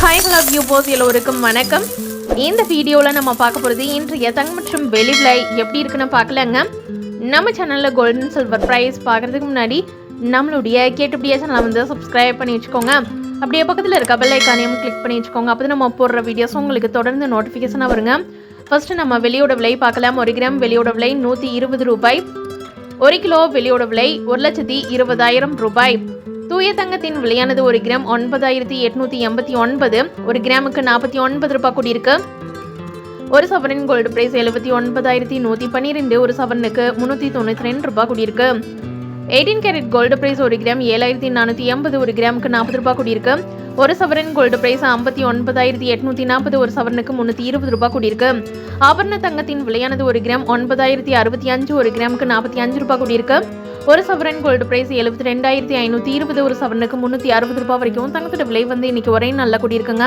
Hi hello வியூபோஸ் எல்லோருக்கும் வணக்கம். இந்த வீடியோவில் நம்ம பார்க்க போகிறது இன்றைய தங்கம் மற்றும் வெளி விலை எப்படி இருக்குன்னு பார்க்கலாங்க. நம்ம சேனலில் கோல்டன் சில்வர் ப்ரைஸ் பார்க்குறதுக்கு முன்னாடி நம்மளுடைய கேட்டுப்படியே சேனலை வந்து சப்ஸ்கிரைப் பண்ணி வச்சுக்கோங்க. அப்படியே பக்கத்தில் இருக்க பெல் ஐக்கானையும் கிளிக் பண்ணி வச்சுக்கோங்க. அப்போ நம்ம போடுற வீடியோஸ் உங்களுக்கு தொடர்ந்து நோட்டிஃபிகேஷனாக வருங்க. ஃபர்ஸ்ட் நம்ம வெளியோட விலை பார்க்கலாம். ஒரு கிராம் வெளியோட விலை நூற்றி இருபது ரூபாய். ஒரு கிலோ வெளியோட விலை ஒரு லட்சத்தி இருபதாயிரம் ரூபாய். தூய தங்கத்தின் விலையானது ஒரு கிராம் ஒன்பதாயிரத்தி எட்நூத்தி எண்பத்தி ஒன்பது. ஒரு கிராமுக்கு நாற்பத்தி ஒன்பது ரூபாய் கூடியிருக்கு. ஒரு சவரன் கோல்டு பிரைஸ் எழுபத்தி ஒன்பதாயிரத்தி நூற்றி பன்னிரெண்டு. ஒரு சவரனுக்கு முந்நூற்றி தொண்ணூற்றி ரெண்டு ரூபாய் கூடியிருக்கு. எயிட்டீன் கேரட் கோல்டு பிரைஸ் ஒரு கிராம் ஏழாயிரத்தி நானூற்றி எண்பது. ஒரு கிராமுக்கு நாற்பது ரூபாய் கூடியிருக்கு. ஒரு சவரன் கோல்டு பிரைஸ் ஐம்பத்தி ஒன்பதாயிரத்தி எட்நூத்தி நாற்பது. ஒரு சவரனுக்கு முந்நூற்றி இருபது ரூபாய் கூடியிருக்கு. ஆபரண தங்கத்தின் விலையானது ஒரு கிராம் ஒன்பதாயிரத்தி அறுபத்தி அஞ்சு. ஒரு கிராமுக்கு நாற்பத்தி அஞ்சு ரூபாய் கூடியிருக்கு. ஒரு சவரன் கோல்டு பிரைஸ் எழுபத்தி ரெண்டாயிரத்தி ஐநூற்றி இருபது ஒரு சவரனுக்கு முந்நூற்றி அறுபது ரூபாய் வரைக்கும் தங்கத்தோட விலை வந்து இன்னைக்கு ஒரே நல்ல கூடியிருக்குங்க.